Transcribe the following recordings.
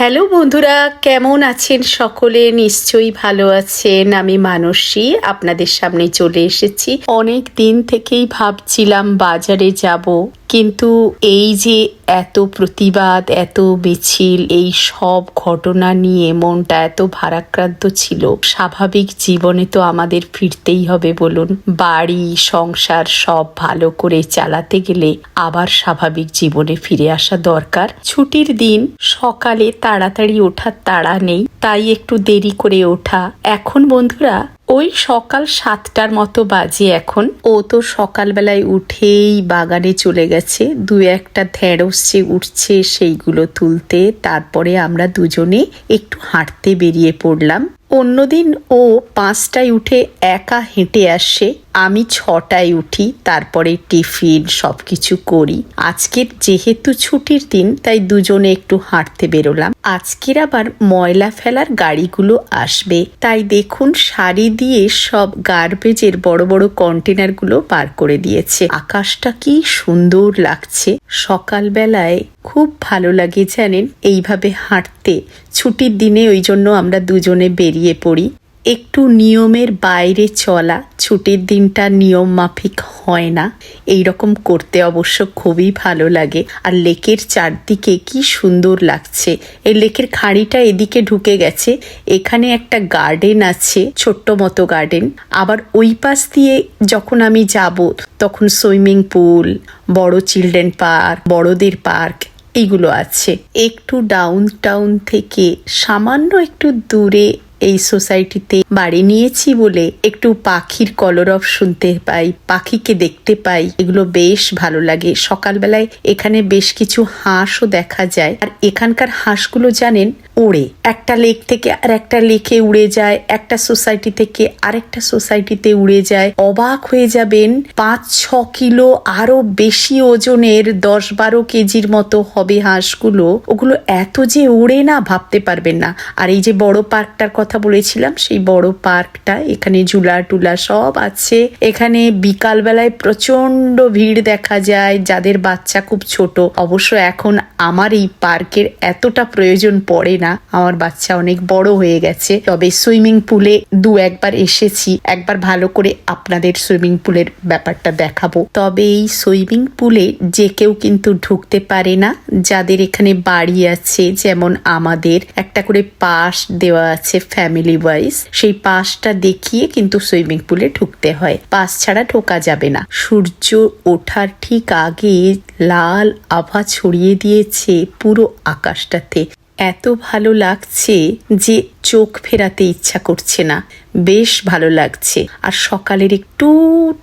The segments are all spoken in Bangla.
হ্যালো বন্ধুরা, কেমন আছেন সকলে? নিশ্চয়ই ভালো আছেন। আমি মানসী, আপনাদের সামনে চলে এসেছি। অনেক দিন থেকেই ভাবছিলাম বাজারে যাব। কিন্তু এই যে এত প্রতিবাদ, এত মিছিল, এই সব ঘটনা নিয়ে মনটা এত ভারাক্রান্ত ছিল, স্বাভাবিক জীবনে তো আমাদের ফিরতেই হবে বলুন। বাড়ি, সংসার সব ভালো করে চালাতে গেলে আবার স্বাভাবিক জীবনে ফিরে আসা দরকার। ছুটির দিন, সকালে তাড়াতাড়ি ওঠার তাড়া নেই, তাই একটু দেরি করে ওঠা। এখন বন্ধুরা ওই সকাল সাতটার মতো বাজে এখন। ও তো সকালবেলায় উঠেই বাগানে চলে গেছে। দু একটা ঢেঁড়স যে উঠছে সেইগুলো তুলতে, তারপরে আমরা দুজনে একটু হাঁটতে বেরিয়ে পড়লাম। অন্যদিন ও পাঁচটায় উঠে একা হেঁটে আসে। আমি ছটায় উঠি, তারপরে টিফিন সব কিছু করি। আজকের যেহেতু ছুটির দিন, তাই দুজনে একটু হাঁটতে বেরোলাম। আজকের আবার ময়লা ফেলার গাড়িগুলো আসবে। তাই দেখুন, শাড়ি দিয়ে সব গার্বেজের বড় বড় কন্টেনারগুলো পার করে দিয়েছে। আকাশটা কি সুন্দর লাগছে। সকালবেলায় খুব ভালো লাগে জানেন, এইভাবে হাঁটতে। ছুটির দিনে ওই জন্য আমরা দুজনে বেরিয়ে পড়ি। একটু নিয়মের বাইরে চলা, ছুটির দিনটা নিয়ম মাফিক হয় না। এই রকম করতে অবশ্য খুবই ভালো লাগে। আর লেকের চারদিকে কি সুন্দর লাগছে। এই লেকের খাঁড়িটা এদিকে ঢুকে গেছে। এখানে একটা গার্ডেন আছে, ছোট্ট মতো গার্ডেন। আবার ওই পাশ দিয়ে যখন আমি যাব, তখন সুইমিং পুল, বড় চিলড্রেন পার্ক, বড়দের পার্ক এইগুলো আছে। একটু ডাউন টাউন থেকে সামান্য একটু দূরে এই সোসাইটিতে বাড়ি নিয়েছি বলে একটু পাখির কলরব শুনতে পাই, পাখিকে দেখতে পাই। এগুলো বেশ ভালো লাগে। সকালবেলায় এখানে বেশ কিছু হাঁসও দেখা যায়। আর এখানকার হাঁসগুলো জানেন ওড়ে একটা লেক থেকে আর একটা লেকে উড়ে যায়, একটা সোসাইটি থেকে আরেকটা সোসাইটিতে উড়ে যায়। অবাক হয়ে যাবেন পাঁচ ছ কিলো আরও বেশি ওজনের দশ বারো কেজির মতো হবে হাঁসগুলো। ওগুলো এত যে উড়ে না, ভাবতে পারবেন না। আর এই যে বড় পার্কটার কথা বলেছিলাম, সেই বড় পার্কটা, এখানে ঝুলা টুলা সব আছে। এখানে বিকালবেলায় প্রচণ্ড ভিড় দেখা যায়, যাদের বাচ্চা খুব ছোট। অবশ্য এখন আমার এই পার্কের এতটা প্রয়োজন পড়ে না, আমার বাচ্চা অনেক বড় হয়ে গেছে। তবে সুইমিং পুলে দু একবার এসেছি, একবার ভালো করে আপনাদের সুইমিং পুলের ব্যাপারটা দেখাবো। তবে এই সুইমিং পুলে যে কেউ কিন্তু ঢুকতে পারে না, যাদের এখানে বাড়ি আছে, যেমন আমাদের, একটা করে পাস দেওয়া আছে ফ্যামিলি ওয়াইজ সেই পাসটা দেখিয়ে কিন্তু সুইমিং পুলে ঢুকতে হয়। পাস ছাড়া ঢোকা যাবে না। সূর্য ওঠার ঠিক আগে লাল আভা ছড়িয়ে দিয়েছে পুরো আকাশটাতে। এত ভালো লাগছে যে চোখ ফেরাতে ইচ্ছা করছে না। বেশ ভালো লাগছে। আর সকালের একটু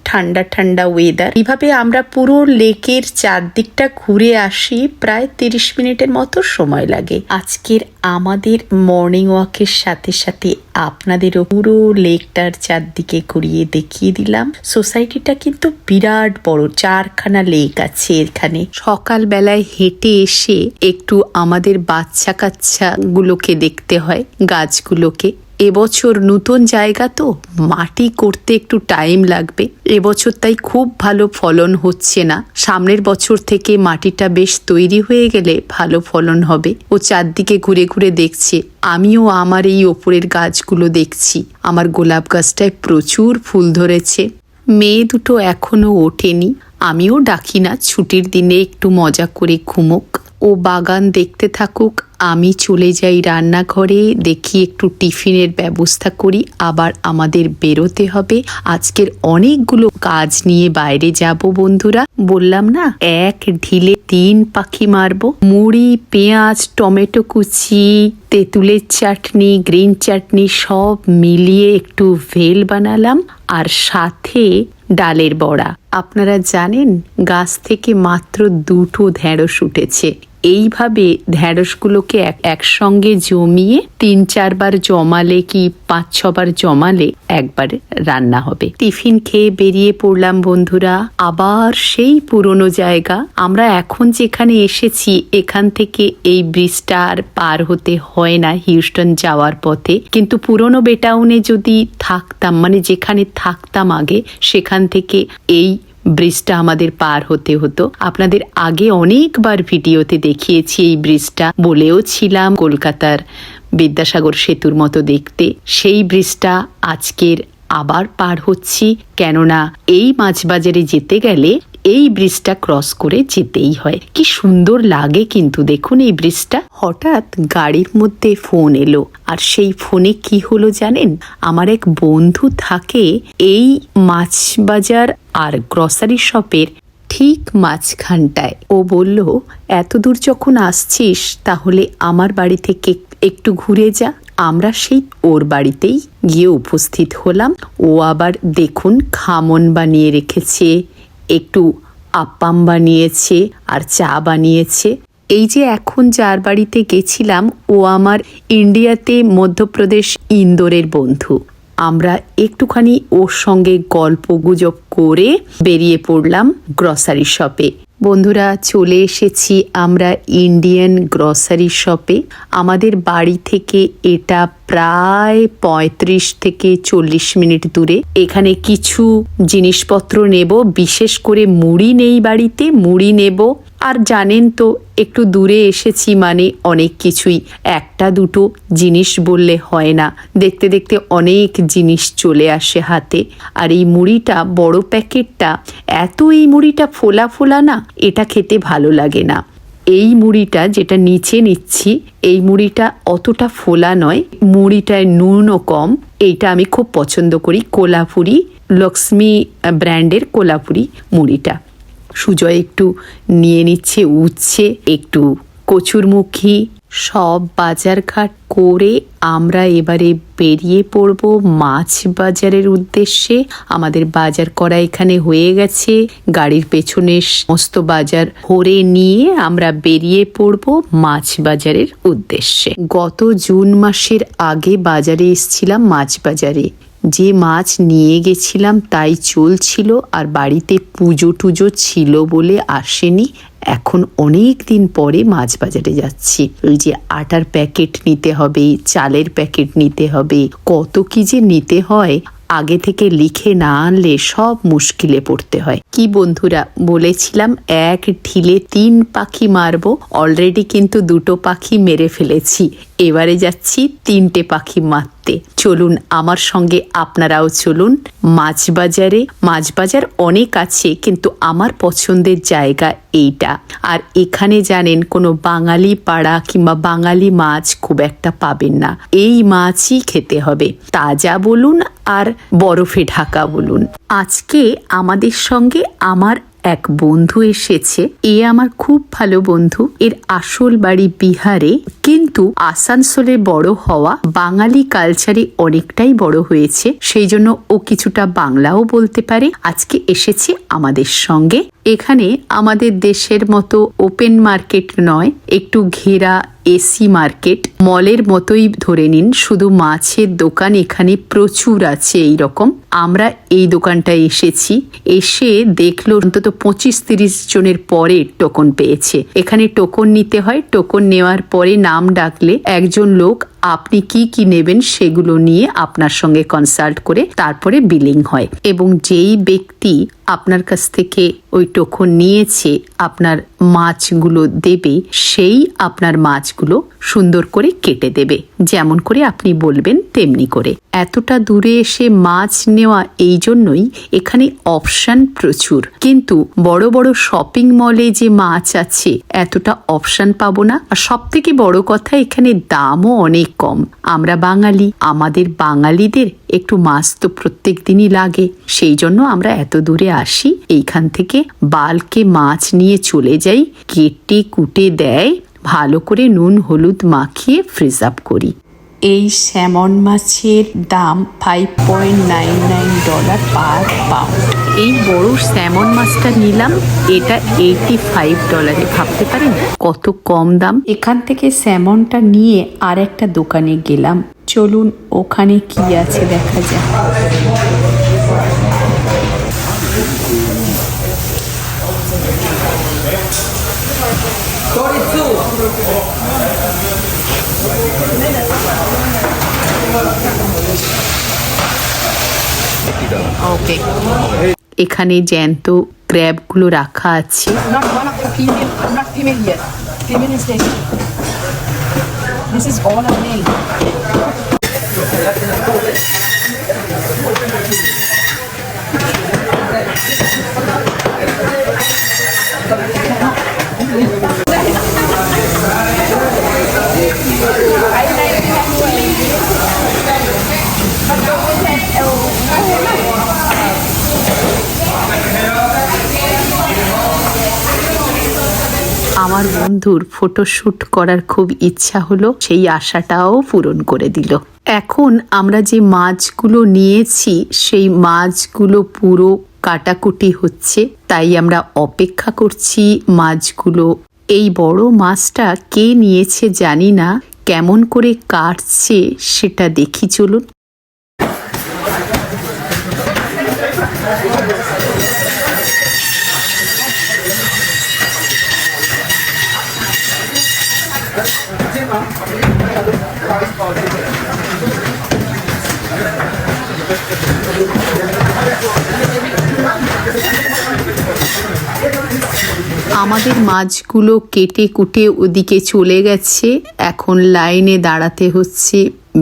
ঠান্ডা ঠান্ডা ওয়েদার এইভাবে আমরা পুরো লেকের চারদিকটা ঘুরে আসি, প্রায় তিরিশ মিনিটের মতো সময় লাগে। আজকের আমাদের মর্নিং ওয়াকের সাথে সাথে আপনাদেরও পুরো লেকটার চারদিকে ঘুরিয়ে দেখিয়ে দিলাম। সোসাইটিটা কিন্তু বিরাট বড়, চারখানা লেক আছে এখানে। সকালবেলায় হেঁটে এসে একটু আমাদের বাচ্চা কাচ্চা গুলোকে দেখতে হয়। গাছগুলোকে এবছর নতুন জায়গা তো মাটি করতে একটু টাইম লাগবে। এবছর তাই খুব ভালো ফলন হচ্ছে না। সামনের বছর থেকে মাটিটা বেশ তৈরি হয়ে গেলে ভালো ফলন হবে। ও চারদিকে ঘুরে ঘুরে দেখছে। আমিও আমার এই ওপরের গাছগুলো দেখছি। আমার গোলাপ গাছটায় প্রচুর ফুল ধরেছে। মেয়ে দুটো এখনও ওঠেনি। আমিও ডাকি না, ছুটির দিনে একটু মজা করে ঘুমোক। ও বাগান দেখতে থাকুক আমি চলে যাই রান্নাঘরে, দেখি একটু টিফিনের ব্যবস্থা করি, আবার আমাদের বেরোতে হবে। আজকের অনেকগুলো কাজ নিয়ে বাইরে যাব বন্ধুরা। বললাম না, এক ঢিলে তিন পাখি মারবো। মুড়ি, পেঁয়াজ, টমেটো কুচি, তেঁতুলের চাটনি, গ্রিন চাটনি সব মিলিয়ে একটু ভেল বানালাম, আর সাথে ডালের বড়া। আপনারা জানেন, গাছ থেকে মাত্র দুটো ঢেঁড়স উঠেছে। এইভাবে ঢ্যাঁড়সগুলোকে এক একসঙ্গে জমিয়ে তিন চারবার জমালে কি পাঁচ ছবার জমালে একবার রান্না হবে। টিফিন খেয়ে বেরিয়ে পড়লাম বন্ধুরা। আবার সেই পুরনো জায়গা। আমরা এখন যেখানে এসেছি, এখান থেকে এই ব্রিজটা আর পার হতে হয় না হিউস্টন যাওয়ার পথে। কিন্তু পুরনো বেটাউনে যদি থাকতাম মানে যেখানে থাকতাম আগে, সেখান থেকে এই ব্রিজটা আমাদের পার হতে হতো। আপনাদের আগে অনেকবার ভিডিওতে দেখিয়েছি এই ব্রিজটা। বলেও ছিলাম কলকাতার বিদ্যাসাগর সেতুর মতো দেখতে। সেই ব্রিজটা আজকের আবার পার হচ্ছি। কেননা এই মাছ বাজারে যেতে গেলে এই ব্রিজটা ক্রস করে যেতেই হয়। কি সুন্দর লাগে কিন্তু, দেখুন এই ব্রিজটা। হঠাৎ গাড়ির মধ্যে ফোন এলো। আর সেই ফোনে কি হলো জানেন? আমার এক বন্ধু থাকে এই মাছ বাজার আর গ্রসারি শপের ঠিক মাঝখানটায়। ও বলল, এত দূর যখন আসছিস, তাহলে আমার বাড়ি থেকে একটু ঘুরে যা। আমরা সেই ওর বাড়িতেই গিয়ে উপস্থিত হলাম। ও আবার দেখুন খামন বানিয়ে রেখেছে। একটু আপ্পাম বানিয়েছে আর চা বানিয়েছে। এই যে এখন যার বাড়িতে গেছিলাম, ও আমার ইন্ডিয়াতে মধ্যপ্রদেশ ইন্দোরের বন্ধু। আমরা একটুখানি ওর সঙ্গে গল্প গুজব করে বেরিয়ে পড়লাম গ্রসারি শপে বন্ধুরা, চলে এসেছি আমরা ইন্ডিয়ান গ্রসারি শপে আমাদের বাড়ি থেকে এটা প্রায় পঁয়ত্রিশ থেকে চল্লিশ মিনিট দূরে। এখানে কিছু জিনিসপত্র নেব, বিশেষ করে মুড়ি নেই বাড়িতে, মুড়ি নেব। আর জানেন তো, একটু দূরে এসেছি মানে অনেক কিছুই। একটা দুটো জিনিস বললে হয় না। দেখতে দেখতে অনেক জিনিস চলে আসে হাতে। আর এই মুড়িটা, বড় প্যাকেটটা, এত এই মুড়িটা ফোলা ফোলা না, এটা খেতে ভালো লাগে না। এই মুড়িটা যেটা নিচে নিচ্ছি, এই মুড়িটা অতটা ফোলা নয় মুড়িটায় নুনও কম। এইটা আমি খুব পছন্দ করি, কোলাপুরি, লক্ষ্মী ব্র্যান্ডের কোলাপুরি মুড়িটা। সুজয় একটু নিয়ে নিচ্ছে উচ্ছে একটু কচুরমুখী সব বাজারঘাট করে আমরা এবারে বেরিয়ে পড়ব মাছ বাজারের উদ্দেশ্যে। আমাদের বাজার করা এখানে হয়ে গেছে। গাড়ির পেছনে সমস্ত বাজার ভরে নিয়ে আমরা বেরিয়ে পড়ব মাছ বাজারের উদ্দেশ্যে। গত জুন মাসের আগে বাজারে এসছিলাম মাছ বাজারে। যে মাছ নিয়ে গেছিলাম তাই চলছিল আর বাড়িতে পুজো টুজো ছিল বলে আসেনি। এখন অনেক দিন পরে মাছ বাজারে যাচ্ছি। ওই যে আটার প্যাকেট নিতে হবে, চালের প্যাকেট নিতে হবে, কত কি যে নিতে হয়, আগে থেকে লিখে না আনলে সব মুশকিলে পড়তে হয়। কি বন্ধুরা, বলেছিলাম এক ঢিলে তিন পাখি মারবো, অলরেডি কিন্তু দুটো পাখি মেরে ফেলেছি। এবারে যাচ্ছি তিনটে পাখি মারতে। চলুন আমার সঙ্গে আপনারাও চলুন। মাছ বাজারে মাছ বাজার অনেক আছে, কিন্তু আমার পছন্দের জায়গা এইটা। আর এখানে জানেন, কোনো বাঙালি পাড়া কিংবা বাঙালি মাছ খুব একটা পাবেন না। এই মাছই খেতে হবে। তাজা বলুন আর বরফে ঢাকা বলুন। আজকে আমাদের সঙ্গে আমার এক বন্ধু এসেছে। এ আমার খুব ভালো বন্ধু। এর আসল বাড়ি বিহারে। কিন্তু আসানসোলে বড় হওয়া বাঙালি কালচারে অনেকটাই বড় হয়েছে। সেই জন্য ও কিছুটা বাংলাও বলতে পারে। আজকে এসেছে আমাদের সঙ্গে। এখানে আমাদের দেশের মতো ওপেন মার্কেট নয়। একটু ঘেরা এসি মার্কেট, মলের মতোই ধরে নিন, শুধু মাছের দোকান এখানে প্রচুর আছে এই রকম আমরা এই দোকানটায় এসেছি। এসে দেখল অন্তত পঁচিশ তিরিশ জনের পরে টোকন পেয়েছে। এখানে টোকন নিতে হয়। টোকন নেওয়ার পরে নাম ডাকলে একজন লোক আপনি কি কি নেবেন সেগুলো নিয়ে আপনার সঙ্গে কনসাল্ট করে তারপরে বিলিং হয়। এবং যেই ব্যক্তি আপনার কাছ থেকে ওই টোকন নিয়েছে, আপনার মাছগুলো দেবে, সেই আপনার মাছগুলো সুন্দর করে কেটে দেবে। যেমন করে আপনি বলবেন তেমনি করে। এতটা দূরে এসে মাছ নেওয়া এই জন্যই এখানে অপশান প্রচুর। কিন্তু বড় বড় শপিং মলে যে মাছ আছে, এতটা অপশান পাবো না। আর সব থেকে বড় কথা, এখানে দামও অনেক কম। আমরা বাঙালি, আমাদের বাঙালিদের একটু মাছ তো প্রত্যেক দিনই লাগে। সেই জন্য আমরা এত দূরে আসি, এইখান থেকে বালকে মাছ নিয়ে চলে যাই, কেটে কুটে দেয় ভালো করে নুন হলুদ মাখিয়ে ফ্রিজ আপ করি। এই স্যামন মাছের দাম five point nine nine dollar per pound এই বড় স্যামন মাছটা নিলাম এটা এইটি ফাইভ ডলারে ভাবতে পারেন? কত কম দাম? এখান থেকে স্যামনটা নিয়ে আর একটা দোকানে গেলাম। চলুন ওখানে কি আছে দেখা যাক। এখানে জ্যান্ত ক্র্যাবগুলো রাখা আছে। আমার বন্ধুর ফটোশ্যুট করার খুব ইচ্ছা হলো, সেই আশাটাও পূরণ করে দিল। এখন আমরা যে মাছগুলো নিয়েছি, সেই মাছগুলো পুরো কাটাকুটি হচ্ছে, তাই আমরা অপেক্ষা করছি মাছগুলো। এই বড় মাছটা কে নিয়েছে জানি না, কেমন করে কাটছে সেটা দেখি চলুন। আমাদের মাছগুলো কেটে কুটে ওদিকে চলে গেছে। এখন লাইনে দাঁড়াতে হচ্ছে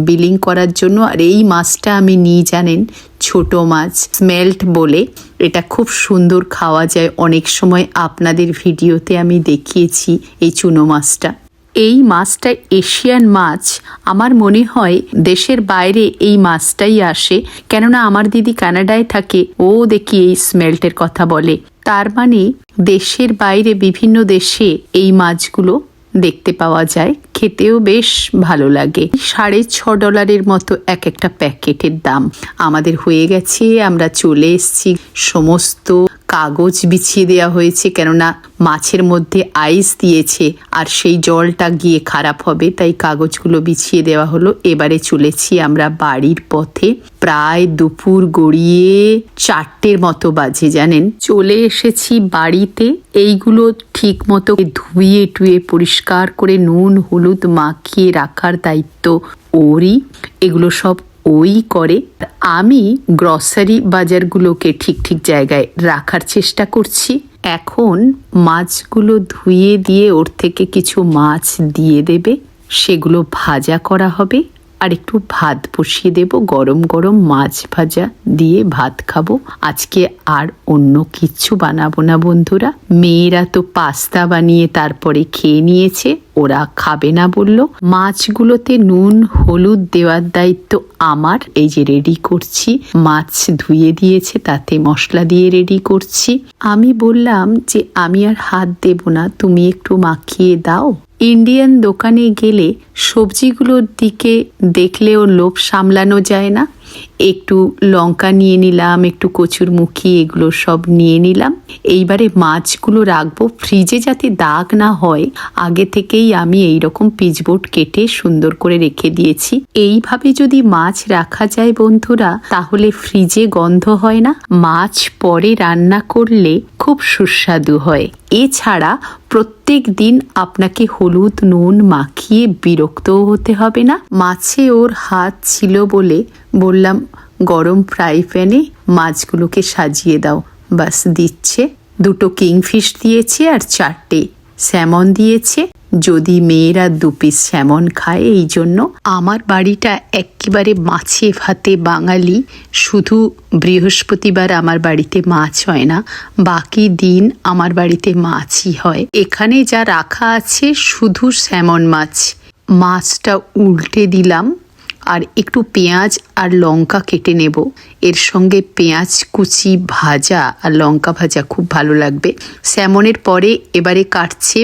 বিলিং করার জন্য। আর এই মাছটা আমি নিয়ে জানেন, ছোট মাছ স্মেল্ট বলে। এটা খুব সুন্দর খাওয়া যায়। অনেক সময় আপনাদের ভিডিওতে আমি দেখিয়েছি এই চুনো মাছটা। এই মাছটা এশিয়ান মাছ। আমার মনে হয় দেশের বাইরে এই মাছটাই আসে। কেননা আমার দিদি কানাডায় থাকে, ও দেখি এই স্মেল্টের কথা বলে। তার মানে দেশের বাইরে বিভিন্ন দেশে এই মাছগুলো দেখতে পাওয়া যায়। খেতেও বেশ ভালো লাগে। সাড়ে ছ ডলারের মতো এক একটা প্যাকেটের দাম। আমাদের হয়ে গেছে, আমরা চলে এসেছি। সমস্ত কাগজ বিছিয়ে দেওয়া হয়েছে কেননা মাছের মধ্যে আইস দিয়েছে আর সেই জলটা গিয়ে খারাপ হবে, তাই কাগজগুলো বিছিয়ে দেওয়া হলো। এবারে চলেছি আমরা বাড়ির পথে। প্রায় দুপুর গড়িয়ে চারটের মতো বাজে, জানেন? চলে এসেছি বাড়িতে। এইগুলো ঠিক মতো ধুয়ে টুয়ে পরিষ্কার করে নুন, হলুদ মাখিয়ে রাখার দায়িত্ব ওরই। এগুলো সব ওই করে। আমি গ্রসারি বাজারগুলোকে ঠিক ঠিক জায়গায় রাখার চেষ্টা করছি। এখন মাছগুলো ধুয়ে দিয়ে ওর থেকে কিছু মাছ দিয়ে দেবে। সেগুলো ভাজা করা হবে। আর একটু ভাত বসিয়ে দেব, গরম গরম মাছ ভাজা দিয়ে ভাত খাব। আজকে আর অন্য কিচ্ছু বানাবো না বন্ধুরা। মেয়েরা তো পাস্তা বানিয়ে তারপরে খেয়ে নিয়েছে, ওরা খাবে না বলল। মাছগুলোতে নুন, হলুদ দেওয়ার দায়িত্ব আমার। এই যে রেডি করছি, মাছ ধুয়ে দিয়েছে, তাতে মশলা দিয়ে রেডি করছি। আমি বললাম যে আমি আর হাত দেব না, তুমি একটু মাখিয়ে দাও। ইন্ডিয়ান দোকানে গেলে সবজিগুলোর দিকে দেখলেও লোভ সামলানো যায় না। একটু লঙ্কা নিয়ে নিলাম, একটু কচুর মুখি, এগুলো সব নিয়ে নিলাম। এইবারে মাছগুলো রাখব। ফ্রিজে যাতে দাগ না হয়, আগে থেকেই আমি এই রকম পিচবোর্ড কেটে সুন্দর করে রেখে দিয়েছি। এইভাবে যদি মাছ রাখা যায় বন্ধুরা, তাহলে ফ্রিজে গন্ধ হয় না। মাছ পরে রান্না করলে খুব সুস্বাদু হয়। এছাড়া প্রত্যেক দিন আপনাকে হলুদ নুন মাখিয়ে বিরক্তও হতে হবে না। মাছে ওর হাত ছিল বলে বললাম, গরম ফ্রাই প্যানে মাছগুলোকে সাজিয়ে দাও। বাস দিচ্ছে। দুটো কিংফিশ দিয়েছে আর চারটে স্যামন দিয়েছে। যদি মেয়েরা দু পিস স্যামন খায়, এই জন্য আমার বাড়িটা একেবারে মাছে ভাতে বাঙালি। শুধু বৃহস্পতিবার আমার বাড়িতে মাছ হয় না, বাকি দিন আমার বাড়িতে মাছই হয়। এখানে যা রাখা আছে শুধু স্যামন মাছ। মাছটা উল্টে দিলাম আর একটু পেঁয়াজ আর লঙ্কা কেটে নেব। এর সঙ্গে পেঁয়াজ, কুচি, ভাজা আর লঙ্কা ভাজা খুব ভালো লাগবে। স্যামনের পরে এবারে কাটছে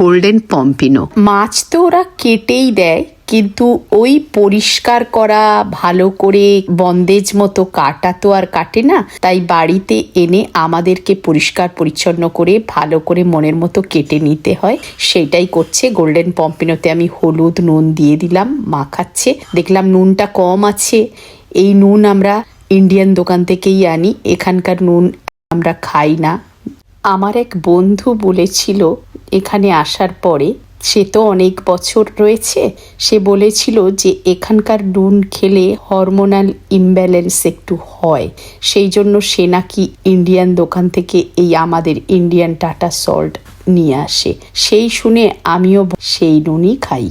গোল্ডেন পম্পিনো মাছ তো ওরা কেটেই দেয়। কিন্তু ওই পরিষ্কার করা, ভালো করে বন্দেজ মতো কাটা তো আর কাটে না। তাই বাড়িতে এনে আমাদেরকে পরিষ্কার পরিচ্ছন্ন করে, ভালো করে মনের মতো কেটে নিতে হয়। সেটাই করছে গোল্ডেন পম্পিনোতে আমি হলুদ নুন দিয়ে দিলাম, মাখাচ্ছে। দেখলাম নুনটা কম আছে। এই নুন আমরা ইন্ডিয়ান দোকান থেকেই আনি। এখানকার নুন আমরা খাই না। আমার এক বন্ধু বলেছিল, এখানে আসার পরে সে তো অনেক বছর রয়েছে। সে বলেছিল যে এখানকার নুন খেলে হরমোনাল ইমব্যালেন্স একটু হয়। সেই জন্য সে নাকি ইন্ডিয়ান দোকান থেকে এই আমাদের ইন্ডিয়ান টাটা সল্ট নিয়ে আসে। সেই শুনে আমিও সেই নুনই খাই।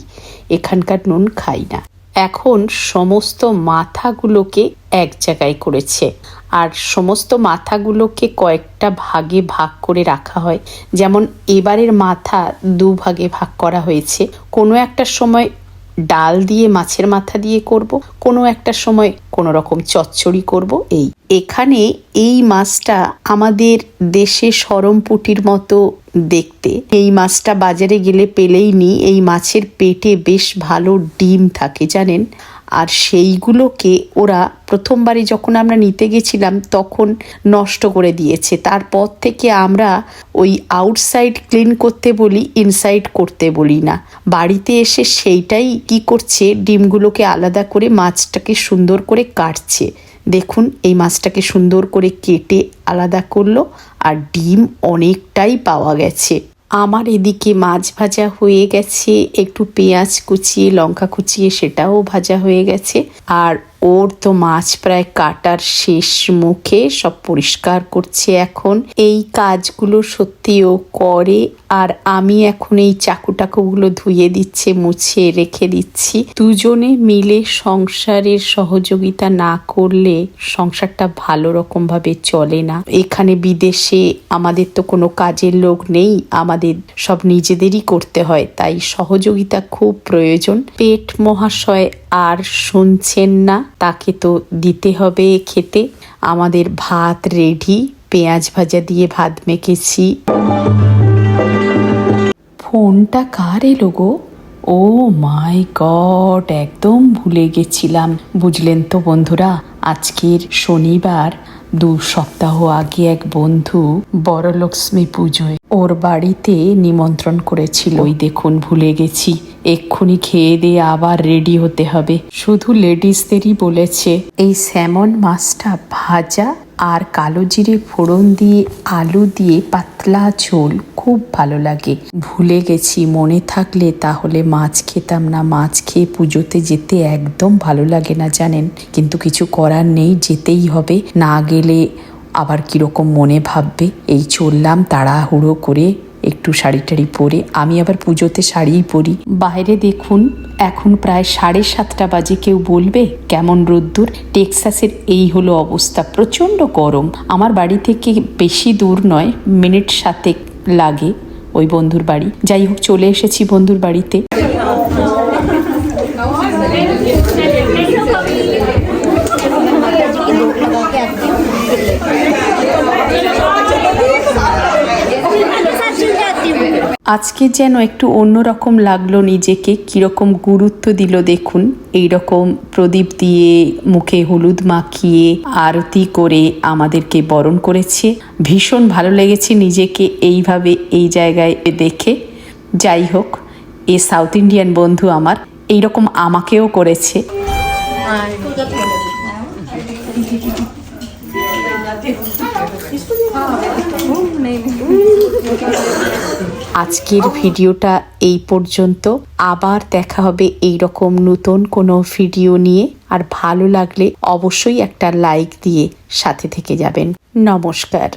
এখানকার নুন খাই না। এখন সমস্ত মাথাগুলোকে এক জায়গায় করেছে। আর সমস্ত মাথাগুলোকে কয়েকটা ভাগে ভাগ করে রাখা হয়। যেমন এবারের মাথা দু ভাগে ভাগ করা হয়েছে। কোনো একটা সময় ডাল দিয়ে মাছের মাথা দিয়ে করব, কোনো একটা সময় কোনো রকম চচ্চড়ি করব, এই। এখানে এই মাছটা আমাদের দেশে সরমপুটির মতো দেখতে। এই মাছটা বাজারে গেলে পেলেই নি এই মাছের পেটে বেশ ভালো ডিম থাকে, জানেন? আর সেইগুলোকে ওরা প্রথমবারে যখন আমরা নিতে গেছিলাম, তখন নষ্ট করে দিয়েছে। তারপর থেকে আমরা ওই আউটসাইড ক্লিন করতে বলি ইনসাইড করতে বলি না। বাড়িতে এসে সেইটাই কি করছে, ডিমগুলোকে আলাদা করে মাছটাকে সুন্দর করে কাটছে। দেখুন, এই মাছটাকে সুন্দর করে কেটে আলাদা করল, আর ডিম অনেকটাই পাওয়া গেছে। আমার এদিকে মাছ ভাজা হয়ে গেছে, একটু পেঁয়াজ কুচিয়ে লঙ্কা কুচিয়ে সেটাও ভাজা হয়ে গেছে। আর ওর তো মাছ প্রায় কাটার শেষ মুখে সব পরিষ্কার করছে এখন। এই কাজগুলো সত্যি ও করে আর আমি এখন এই চাকু টাকুগুলো ধুয়ে দিচ্ছে মুছে রেখে দিচ্ছি। দুজনে মিলে সংসারের সহযোগিতা না করলে সংসারটা ভালো রকম ভাবে চলে না। এখানে বিদেশে আমাদের তো কোনো কাজের লোক নেই, আমাদের সব নিজেদেরই করতে হয়, তাই সহযোগিতা খুব প্রয়োজন। পেট মহাশয় আর শুনছেন না। তাকে তো দিতে হবে খেতে। আমাদের ভাত রেডি, পেঁয়াজ ভাজা দিয়ে ভাত মেখেছি। ফোনটা কার এলো গো? ও মাই গড, একদম ভুলে গেছিলাম। বুঝলেন তো বন্ধুরা, আজকের শনিবার দু সপ্তাহ আগে এক বন্ধু বড়লক্ষ্মী পুজোয় ওর বাড়িতে নিমন্ত্রণ করেছিল। ওই দেখুন, ভুলে গেছি। এক্ষুনি খেয়ে দিয়ে আবার রেডি হতে হবে। শুধু লেডিসদেরই বলেছে, এই স্যামন মাছটা ভাজা আর কালো জিরে ফোড়ন দিয়ে, আলু দিয়ে পাতলা ঝোল খুব ভালো লাগে। ভুলে গেছি, মনে থাকলে তাহলে মাছ খেতাম না। মাছ খেয়ে পুজোতে যেতে একদম ভালো লাগে না, জানেন? কিন্তু কিছু করার নেই, যেতেই হবে। না গেলে আবার কীরকম মনে ভাববে? এই চললাম তাড়াহুড়ো করে একটু শাড়ি টাড়ি পরে। আমি আবার পুজোতে শাড়িই পরি। বাইরে দেখুন, এখন প্রায় সাড়ে সাতটা বাজে, কেউ বলবে, কেমন রোদ্দুর? টেক্সাসের এই হলো অবস্থা, প্রচণ্ড গরম। আমার বাড়ি থেকে বেশি দূর নয়, মিনিট সাতেক লাগে ওই বন্ধুর বাড়ি। যাই হোক, চলে এসেছি বন্ধুর বাড়িতে। আজকে যেন একটু অন্যরকম লাগল নিজেকে, কীরকম গুরুত্ব দিল দেখুন। এই রকম প্রদীপ দিয়ে মুখে হলুদ মাখিয়ে আরতি করে আমাদেরকে বরণ করেছে। ভীষণ ভালো লেগেছে নিজেকে এইভাবে এই জায়গায় দেখে। যাই হোক, এ সাউথ ইন্ডিয়ান বন্ধু আমার এই রকম আমাকেও করেছে। আজকের ভিডিওটা এই পর্যন্ত। আবার দেখা হবে এই রকম নতুন কোনো ভিডিও নিয়ে। আর ভালো লাগলে অবশ্যই একটা লাইক দিয়ে সাথে থেকে যাবেন। নমস্কার।